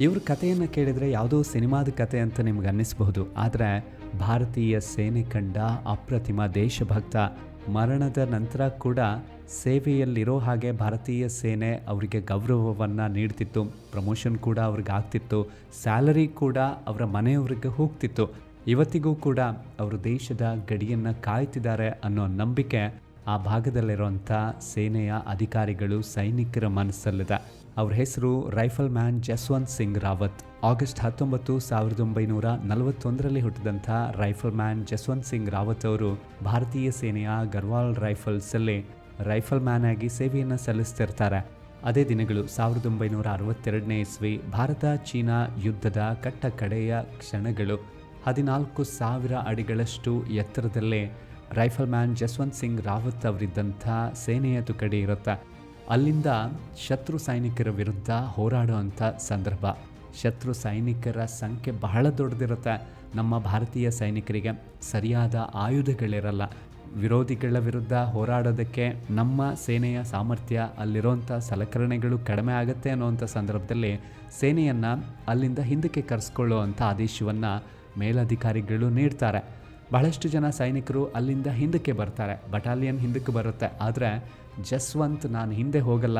ಇವ್ರ ಕಥೆಯನ್ನು ಕೇಳಿದರೆ ಯಾವುದೋ ಸಿನಿಮಾದ ಕತೆ ಅಂತ ನಿಮ್ಗೆ ಅನ್ನಿಸಬಹುದು. ಆದರೆ ಭಾರತೀಯ ಸೇನೆ ಕಂಡ ಅಪ್ರತಿಮ ದೇಶಭಕ್ತ ಮರಣದ ನಂತರ ಕೂಡ ಸೇವೆಯಲ್ಲಿರೋ ಹಾಗೆ ಭಾರತೀಯ ಸೇನೆ ಅವರಿಗೆ ಗೌರವವನ್ನು ನೀಡ್ತಿತ್ತು ಪ್ರಮೋಷನ್ ಕೂಡ ಅವ್ರಿಗೆ ಆಗ್ತಿತ್ತು ಸ್ಯಾಲರಿ ಕೂಡ ಅವರ ಮನೆಯವ್ರಿಗೆ ಹೋಗ್ತಿತ್ತು. ಇವತ್ತಿಗೂ ಕೂಡ ಅವರು ದೇಶದ ಗಡಿಯನ್ನು ಕಾಯ್ತಿದ್ದಾರೆ ಅನ್ನೋ ನಂಬಿಕೆ ಆ ಭಾಗದಲ್ಲಿರುವಂಥ ಸೇನೆಯ ಅಧಿಕಾರಿಗಳು, ಸೈನಿಕರ ಮನಸ್ಸಲ್ಲಿದೆ. ಅವ್ರ ಹೆಸರು rifleman Jaswant Singh Rawat. August ಹತ್ತೊಂಬತ್ತು ಸಾವಿರದ ಒಂಬೈನೂರ ನಲವತ್ತೊಂದರಲ್ಲಿ ಹುಟ್ಟಿದಂಥ ರೈಫಲ್ ಮ್ಯಾನ್ ಜಸ್ವಂತ್ ಸಿಂಗ್ ರಾವತ್ ಅವರು ಭಾರತೀಯ ಸೇನೆಯ ಗರ್ವಾಲ್ ರೈಫಲ್ಸಲ್ಲಿ ರೈಫಲ್ ಮ್ಯಾನ್ ಆಗಿ ಸೇವೆಯನ್ನು ಸಲ್ಲಿಸ್ತಿರ್ತಾರೆ. ಅದೇ ದಿನಗಳು ಸಾವಿರದ ಒಂಬೈನೂರ ಅರವತ್ತೆರಡನೇ ಇಸ್ವಿ ಭಾರತ ಚೀನಾ ಯುದ್ಧದ ಕಟ್ಟ ಕಡೆಯ ಕ್ಷಣಗಳು. ಹದಿನಾಲ್ಕು ಸಾವಿರ ಅಡಿಗಳಷ್ಟು ಎತ್ತರದಲ್ಲೇ ರೈಫಲ್ ಮ್ಯಾನ್ ಜಸ್ವಂತ್ ಸಿಂಗ್ ರಾವತ್ ಅವರಿದ್ದಂಥ ಸೇನೆಯ ತುಕಡಿ ಇರುತ್ತೆ. ಅಲ್ಲಿಂದ ಶತ್ರು ಸೈನಿಕರ ವಿರುದ್ಧ ಹೋರಾಡುವಂಥ ಸಂದರ್ಭ. ಶತ್ರು ಸೈನಿಕರ ಸಂಖ್ಯೆ ಬಹಳ ದೊಡ್ಡದಿರುತ್ತೆ ನಮ್ಮ ಭಾರತೀಯ ಸೈನಿಕರಿಗೆ. ಸರಿಯಾದ ಆಯುಧಗಳಿರಲ್ಲ. ವಿರೋಧಿಗಳ ವಿರುದ್ಧ ಹೋರಾಡೋದಕ್ಕೆ ನಮ್ಮ ಸೇನೆಯ ಸಾಮರ್ಥ್ಯ ಅಲ್ಲಿರೋಂಥ ಸಲಕರಣೆಗಳು ಕಡಿಮೆ ಆಗುತ್ತೆ ಅನ್ನೋವಂಥ ಸಂದರ್ಭದಲ್ಲಿ ಸೇನೆಯನ್ನು ಅಲ್ಲಿಂದ ಹಿಂದಕ್ಕೆ ಕರೆಸ್ಕೊಳ್ಳುವಂಥ ಆದೇಶವನ್ನು ಮೇಲಧಿಕಾರಿಗಳು ನೀಡ್ತಾರೆ. ಬಹಳಷ್ಟು ಜನ ಸೈನಿಕರು ಅಲ್ಲಿಂದ ಹಿಂದಕ್ಕೆ ಬರ್ತಾರೆ. ಬಟಾಲಿಯನ್ ಹಿಂದಕ್ಕೆ ಬರುತ್ತೆ. ಆದರೆ ಜಸ್ವಂತ್ ನಾನು ಹಿಂದೆ ಹೋಗಲ್ಲ.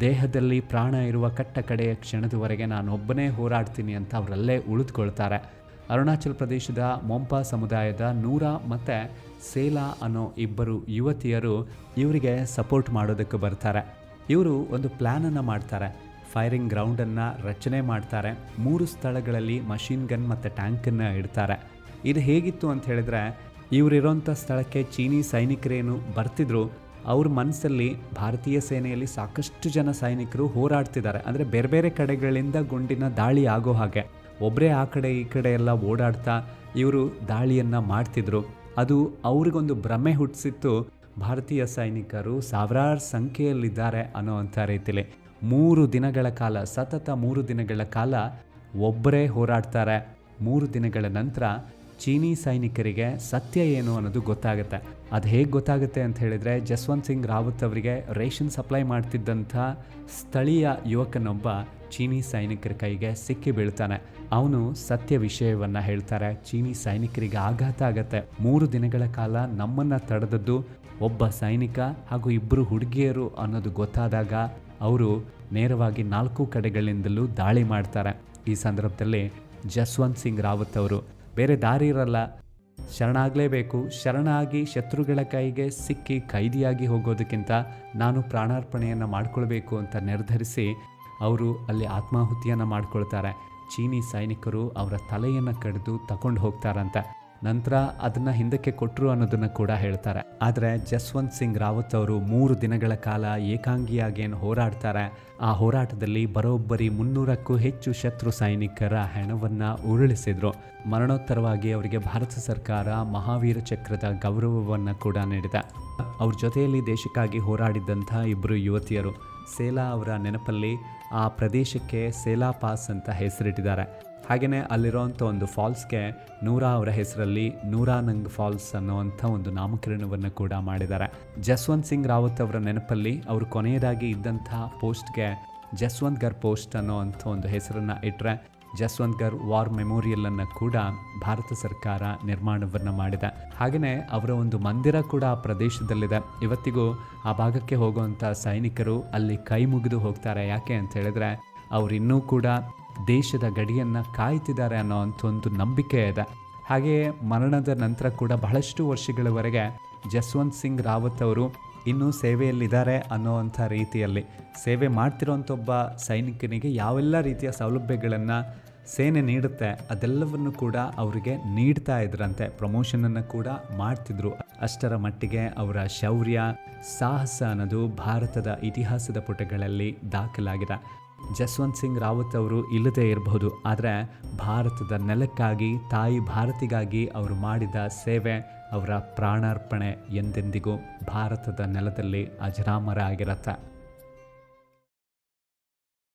ದೇಹದಲ್ಲಿ ಪ್ರಾಣ ಇರುವ ಕಟ್ಟ ಕಡೆಯ ಕ್ಷಣದವರೆಗೆ ನಾನು ಒಬ್ಬನೇ ಹೋರಾಡ್ತೀನಿ ಅಂತ ಅವರಲ್ಲೇ ಉಳಿದುಕೊಳ್ತಾರೆ. ಅರುಣಾಚಲ ಪ್ರದೇಶದ ಮೊಂಪಾ ಸಮುದಾಯದ ನೂರ ಮತ್ತು ಸೇಲಾ ಅನ್ನೋ ಇಬ್ಬರು ಯುವತಿಯರು ಇವರಿಗೆ ಸಪೋರ್ಟ್ ಮಾಡೋದಕ್ಕೆ ಬರ್ತಾರೆ. ಇವರು ಒಂದು ಪ್ಲ್ಯಾನನ್ನು ಮಾಡ್ತಾರೆ. ಫೈರಿಂಗ್ ಗ್ರೌಂಡನ್ನು ರಚನೆ ಮಾಡ್ತಾರೆ. ಮೂರು ಸ್ಥಳಗಳಲ್ಲಿ ಮಷಿನ್ ಗನ್ ಮತ್ತು ಟ್ಯಾಂಕನ್ನು ಇಡ್ತಾರೆ. ಇದು ಹೇಗಿತ್ತು ಅಂತ ಹೇಳಿದ್ರೆ, ಇವರಿರೋಂಥ ಸ್ಥಳಕ್ಕೆ ಚೀನಿ ಸೈನಿಕರೇನು ಬರ್ತಿದ್ರು, ಅವ್ರ ಮನಸ್ಸಲ್ಲಿ ಭಾರತೀಯ ಸೇನೆಯಲ್ಲಿ ಸಾಕಷ್ಟು ಜನ ಸೈನಿಕರು ಹೋರಾಡ್ತಿದ್ದಾರೆ. ಅಂದರೆ ಬೇರೆ ಬೇರೆ ಕಡೆಗಳಿಂದ ಗುಂಡಿನ ದಾಳಿ ಆಗೋ ಹಾಗೆ. ಒಬ್ಬರೇ ಆ ಕಡೆ ಈ ಕಡೆ ಎಲ್ಲ ಓಡಾಡ್ತಾ ಇವರು ದಾಳಿಯನ್ನು ಮಾಡ್ತಿದ್ರು. ಅದು ಅವ್ರಿಗೊಂದು ಭ್ರಮೆ ಹುಟ್ಟಿಸಿತ್ತು. ಭಾರತೀಯ ಸೈನಿಕರು ಸಾವಿರಾರು ಸಂಖ್ಯೆಯಲ್ಲಿದ್ದಾರೆ ಅನ್ನೋವಂಥ ರೀತಿಲಿ. ಮೂರು ದಿನಗಳ ಕಾಲ, ಸತತ ಮೂರು ದಿನಗಳ ಕಾಲ ಒಬ್ಬರೇ ಹೋರಾಡ್ತಾರೆ. ಮೂರು ದಿನಗಳ ನಂತರ ಚೀನಿ ಸೈನಿಕರಿಗೆ ಸತ್ಯ ಏನು ಅನ್ನೋದು ಗೊತ್ತಾಗುತ್ತೆ. ಅದು ಹೇಗೆ ಗೊತ್ತಾಗುತ್ತೆ ಅಂತ ಹೇಳಿದರೆ ಜಸ್ವಂತ್ ಸಿಂಗ್ ರಾವತ್ ಅವರಿಗೆ ರೇಷನ್ ಸಪ್ಲೈ ಮಾಡ್ತಿದ್ದಂಥ ಸ್ಥಳೀಯ ಯುವಕನೊಬ್ಬ ಚೀನಿ ಸೈನಿಕರ ಕೈಗೆ ಸಿಕ್ಕಿ ಬೀಳ್ತಾನೆ. ಅವನು ಸತ್ಯ ವಿಷಯವನ್ನು ಹೇಳ್ತಾರೆ. ಚೀನಿ ಸೈನಿಕರಿಗೆ ಆಘಾತ ಆಗತ್ತೆ. ಮೂರು ದಿನಗಳ ಕಾಲ ನಮ್ಮನ್ನು ತಡೆದದ್ದು ಒಬ್ಬ ಸೈನಿಕ ಹಾಗೂ ಇಬ್ಬರು ಹುಡುಗಿಯರು ಅನ್ನೋದು ಗೊತ್ತಾದಾಗ ಅವರು ನೇರವಾಗಿ ನಾಲ್ಕು ಕಡೆಗಳಿಂದಲೂ ದಾಳಿ ಮಾಡ್ತಾರೆ. ಈ ಸಂದರ್ಭದಲ್ಲಿ ಜಸ್ವಂತ್ ಸಿಂಗ್ ರಾವತ್ ಅವರು ಬೇರೆ ದಾರಿ ಇರಲ್ಲ. ಶರಣಾಗಲೇಬೇಕು. ಶರಣಾಗಿ ಶತ್ರುಗಳ ಕೈಗೆ ಸಿಕ್ಕಿ ಕೈದಿಯಾಗಿ ಹೋಗೋದಕ್ಕಿಂತ ನಾನು ಪ್ರಾಣಾರ್ಪಣೆಯನ್ನು ಮಾಡಿಕೊಳ್ಬೇಕು ಅಂತ ನಿರ್ಧರಿಸಿ ಅವರು ಅಲ್ಲಿ ಆತ್ಮಾಹುತಿಯನ್ನು ಮಾಡಿಕೊಳ್ತಾರೆ. ಚೀನಿ ಸೈನಿಕರು ಅವರ ತಲೆಯನ್ನು ಕಡಿದು ತಗೊಂಡು ಹೋಗ್ತಾರಂತೆ. ನಂತರ ಅದನ್ನು ಹಿಂದಕ್ಕೆ ಕೊಟ್ಟರು ಅನ್ನೋದನ್ನು ಕೂಡ ಹೇಳ್ತಾರೆ. ಆದರೆ ಜಸ್ವಂತ್ ಸಿಂಗ್ ರಾವತ್ ಅವರು ಮೂರು ದಿನಗಳ ಕಾಲ ಏಕಾಂಗಿಯಾಗಿ ಏನು ಹೋರಾಡ್ತಾರೆ. ಆ ಹೋರಾಟದಲ್ಲಿ ಬರೋಬ್ಬರಿ ಮುನ್ನೂರಕ್ಕೂ ಹೆಚ್ಚು ಶತ್ರು ಸೈನಿಕರ ಹೆಣವನ್ನು ಉರುಳಿಸಿದರು. ಮರಣೋತ್ತರವಾಗಿ ಅವರಿಗೆ ಭಾರತ ಸರ್ಕಾರ ಮಹಾವೀರ ಚಕ್ರದ ಗೌರವವನ್ನು ಕೂಡ ನೀಡಿದೆ. ಅವ್ರ ಜೊತೆಯಲ್ಲಿ ದೇಶಕ್ಕಾಗಿ ಹೋರಾಡಿದ್ದಂಥ ಇಬ್ಬರು ಯುವತಿಯರು ಸೇಲಾ ಅವರ ನೆನಪಲ್ಲಿ ಆ ಪ್ರದೇಶಕ್ಕೆ ಸೇಲಾ ಪಾಸ್ ಅಂತ ಹೆಸರಿಟ್ಟಿದ್ದಾರೆ. ಹಾಗೆಯೇ ಅಲ್ಲಿರೋವಂಥ ಒಂದು ಫಾಲ್ಸ್ಗೆ ನೂರಾ ಅವರ ಹೆಸರಲ್ಲಿ ನೂರಾನಂಗ್ ಫಾಲ್ಸ್ ಅನ್ನುವಂಥ ಒಂದು ನಾಮಕರಣವನ್ನು ಕೂಡ ಮಾಡಿದ್ದಾರೆ. ಜಸ್ವಂತ್ ಸಿಂಗ್ ರಾವತ್ ಅವರ ನೆನಪಲ್ಲಿ ಅವರು ಕೊನೆಯದಾಗಿ ಇದ್ದಂಥ ಪೋಸ್ಟ್ಗೆ ಜಸ್ವಂತ್ ಗರ್ ಪೋಸ್ಟ್ ಅನ್ನೋವಂಥ ಒಂದು ಹೆಸರನ್ನು ಇಟ್ಟರೆ ಜಸ್ವಂತ್ ಗರ್ ವಾರ್ ಮೆಮೋರಿಯಲ್ ಅನ್ನು ಕೂಡ ಭಾರತ ಸರ್ಕಾರ ನಿರ್ಮಾಣವನ್ನು ಮಾಡಿದೆ. ಹಾಗೆಯೇ ಅವರ ಒಂದು ಮಂದಿರ ಕೂಡ ಆ ಪ್ರದೇಶದಲ್ಲಿದೆ. ಇವತ್ತಿಗೂ ಆ ಭಾಗಕ್ಕೆ ಹೋಗುವಂಥ ಸೈನಿಕರು ಅಲ್ಲಿ ಕೈ ಮುಗಿದು ಹೋಗ್ತಾರೆ. ಯಾಕೆ ಅಂತ ಹೇಳಿದ್ರೆ ಅವರಿನ್ನೂ ಕೂಡ ದೇಶದ ಗಡಿಯನ್ನು ಕಾಯ್ತಿದ್ದಾರೆ ಅನ್ನೋ ಅಂಥ ಒಂದು ನಂಬಿಕೆ ಇದೆ. ಹಾಗೆಯೇ ಮರಣದ ನಂತರ ಕೂಡ ಬಹಳಷ್ಟು ವರ್ಷಗಳವರೆಗೆ ಜಸ್ವಂತ್ ಸಿಂಗ್ ರಾವತ್ ಅವರು ಇನ್ನೂ ಸೇವೆಯಲ್ಲಿದ್ದಾರೆ ಅನ್ನೋವಂಥ ರೀತಿಯಲ್ಲಿ. ಸೇವೆ ಮಾಡ್ತಿರೋಂಥ ಒಬ್ಬ ಸೈನಿಕನಿಗೆ ಯಾವೆಲ್ಲ ರೀತಿಯ ಸೌಲಭ್ಯಗಳನ್ನು ಸೇನೆ ನೀಡುತ್ತೆ, ಅದೆಲ್ಲವನ್ನು ಕೂಡ ಅವರಿಗೆ ನೀಡ್ತಾ ಇದ್ರಂತೆ. ಪ್ರಮೋಷನನ್ನು ಕೂಡ ಮಾಡ್ತಿದ್ರು. ಅಷ್ಟರ ಮಟ್ಟಿಗೆ ಅವರ ಶೌರ್ಯ, ಸಾಹಸ ಅನ್ನೋದು ಭಾರತದ ಇತಿಹಾಸದ ಪುಟಗಳಲ್ಲಿ ದಾಖಲಾಗಿದೆ. ಜಸ್ವಂತ್ ಸಿಂಗ್ ರಾವತ್ ಅವರು ಇಲ್ಲದೇ ಇರಬಹುದು, ಆದರೆ ಭಾರತದ ನೆಲಕ್ಕಾಗಿ, ತಾಯಿ ಭಾರತಿಗಾಗಿ ಅವರು ಮಾಡಿದ ಸೇವೆ, ಅವರ ಪ್ರಾಣಾರ್ಪಣೆ ಎಂದೆಂದಿಗೂ ಭಾರತದ ನೆಲದಲ್ಲಿ ಅಜರಾಮರ ಆಗಿರತ್ತೆ.